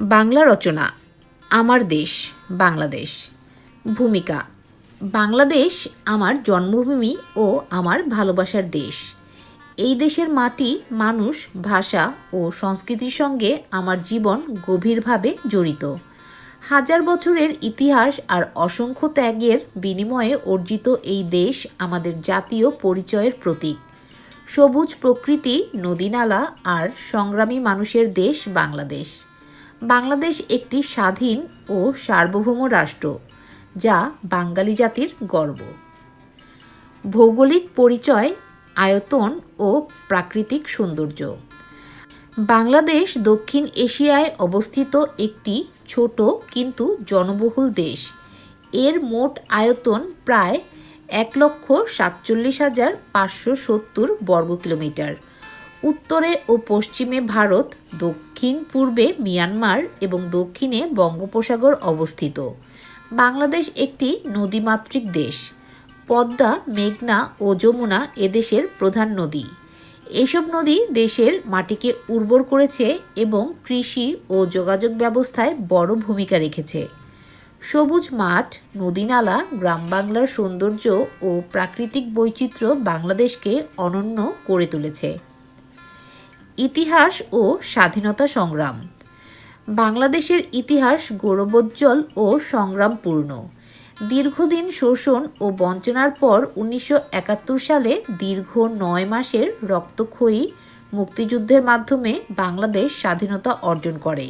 বাংলা রচনা, আমার দেশ, বাংলাদেশ। ভূমিকা, বাংলাদেশ আমার জন্মভূমি ও আমার ভালোবাসার দেশ। এই দেশের মাটি, মানুষ, ভাষা ও সংস্কৃতির সঙ্গে আমার জীবন গভীরভাবে জড়িত। হাজার বছরের ইতিহাস আর অসংখ্য ত্যাগের বিনিময়ে অর্জিত এই দেশ আমাদের জাতীয় পরিচয়ের প্রতীক। সবুজ প্রকৃতি, নদীনালা আর সংগ্রামী মানুষের দেশ বাংলাদেশ। বাংলাদেশ একটি স্বাধীন ও সার্বভৌম রাষ্ট্র, যা বাঙালি জাতির গর্ব। ভৌগোলিক পরিচয়, আয়তন ও প্রাকৃতিক সৌন্দর্য। বাংলাদেশ দক্ষিণ এশিয়ায় অবস্থিত একটি ছোট কিন্তু জনবহুল দেশ। এর মোট আয়তন প্রায় এক লক্ষ সাতচল্লিশ হাজার পাঁচশো সত্তর বর্গ কিলোমিটার উত্তরে ও পশ্চিমে ভারত, দক্ষিণ পূর্বে মিয়ানমার এবং দক্ষিণে বঙ্গোপসাগর অবস্থিত। বাংলাদেশ একটি নদীমাতৃক দেশ। পদ্মা, মেঘনা ও যমুনা এদেশের প্রধান নদী। এসব নদী দেশের মাটিকে উর্বর করেছে এবং কৃষি ও যোগাযোগ ব্যবস্থায় বড় ভূমিকা রেখেছে। সবুজ মাঠ, নদীনালা গ্রাম বাংলার সৌন্দর্য ও প্রাকৃতিক বৈচিত্র্য বাংলাদেশকে অনন্য করে তুলেছে। ইতিহাস ও স্বাধীনতা সংগ্রাম। বাংলাদেশের ইতিহাস গৌরবোজ্জ্বল ও সংগ্রামপূর্ণ। দীর্ঘদিন শোষণ ও বঞ্চনার পর উনিশশো একাত্তর সালে দীর্ঘ নয় মাসের রক্তক্ষয়ী মুক্তিযুদ্ধের মাধ্যমে বাংলাদেশ স্বাধীনতা অর্জন করে।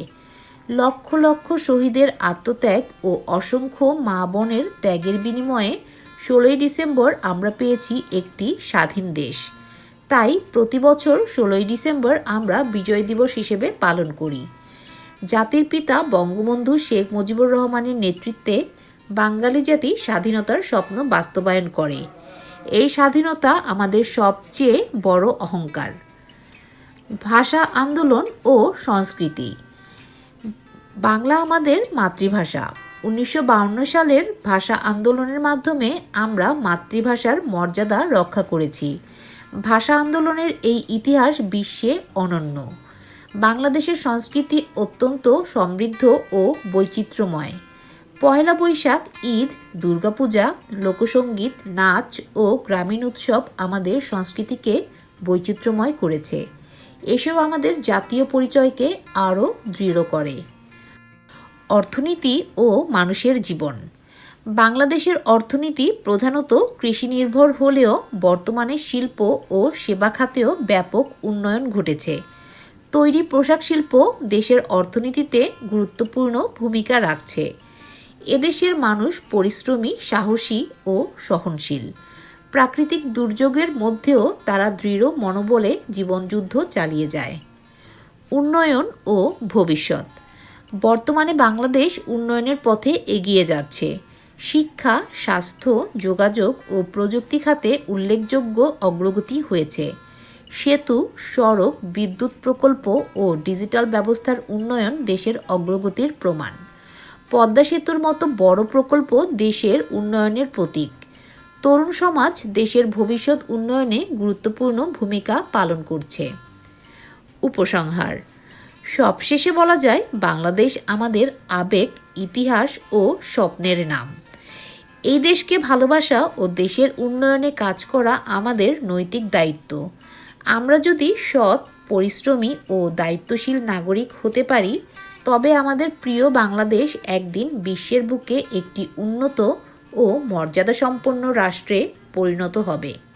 লক্ষ লক্ষ শহীদের আত্মত্যাগ ও অসংখ্য মা বোনের ত্যাগের বিনিময়ে ষোলোই ডিসেম্বর আমরা পেয়েছি একটি স্বাধীন দেশ। তাই প্রতি বছর ষোলোই ডিসেম্বর আমরা বিজয় দিবস হিসেবে পালন করি। জাতির পিতা বঙ্গবন্ধু শেখ মুজিবুর রহমানের নেতৃত্বে বাঙালি জাতি স্বাধীনতার স্বপ্ন বাস্তবায়ন করে। এই স্বাধীনতা আমাদের সবচেয়ে বড় অহংকার। ভাষা আন্দোলন ও সংস্কৃতি। বাংলা আমাদের মাতৃভাষা। উনিশশো সালের ভাষা আন্দোলনের মাধ্যমে আমরা মাতৃভাষার মর্যাদা রক্ষা করেছি। ভাষা আন্দোলনের এই ইতিহাস বিশ্বে অনন্য। বাংলাদেশের সংস্কৃতি অত্যন্ত সমৃদ্ধ ও বৈচিত্র্যময়। পয়লা বৈশাখ, ঈদ, দুর্গাপূজা লোকসঙ্গীত নাচ ও গ্রামীণ উৎসব আমাদের সংস্কৃতিকে বৈচিত্র্যময় করেছে। এসব আমাদের জাতীয় পরিচয়কে আরও দৃঢ় করে। অর্থনীতি ও মানুষের জীবন। বাংলাদেশের অর্থনীতি প্রধানত কৃষি নির্ভর হলেও বর্তমানে শিল্প ও সেবা খাতেও ব্যাপক উন্নয়ন ঘটেছে। তৈরি পোশাক শিল্প দেশের অর্থনীতিতে গুরুত্বপূর্ণ ভূমিকা রাখছে। এদেশের মানুষ পরিশ্রমী, সাহসী ও সহনশীল। প্রাকৃতিক দুর্যোগের মধ্যেও তারা দৃঢ় মনোবলে জীবনযুদ্ধ চালিয়ে যায়। উন্নয়ন ও ভবিষ্যৎ। বর্তমানে বাংলাদেশ উন্নয়নের পথে এগিয়ে যাচ্ছে। শিক্ষা, স্বাস্থ্য, যোগাযোগ ও প্রযুক্তি খাতে উল্লেখযোগ্য অগ্রগতি হয়েছে। সেতু, সড়ক, বিদ্যুৎ প্রকল্প ও ডিজিটাল ব্যবস্থার উন্নয়ন দেশের অগ্রগতির প্রমাণ। পদ্মা সেতুর মতো বড় প্রকল্প দেশের উন্নয়নের প্রতীক। তরুণ সমাজ দেশের ভবিষ্যৎ উন্নয়নে গুরুত্বপূর্ণ ভূমিকা পালন করছে। উপসংহার। সবশেষে বলা যায়, বাংলাদেশ আমাদের আবেগ, ইতিহাস ও স্বপ্নের নাম। এই দেশকে ভালোবাসা ও দেশের উন্নয়নে কাজ করা আমাদের নৈতিক দায়িত্ব। আমরা যদি সৎ, পরিশ্রমী ও দায়িত্বশীল নাগরিক হতে পারি, তবে আমাদের প্রিয় বাংলাদেশ একদিন বিশ্বের বুকে একটি উন্নত ও মর্যাদাসম্পন্ন রাষ্ট্রে পরিণত হবে।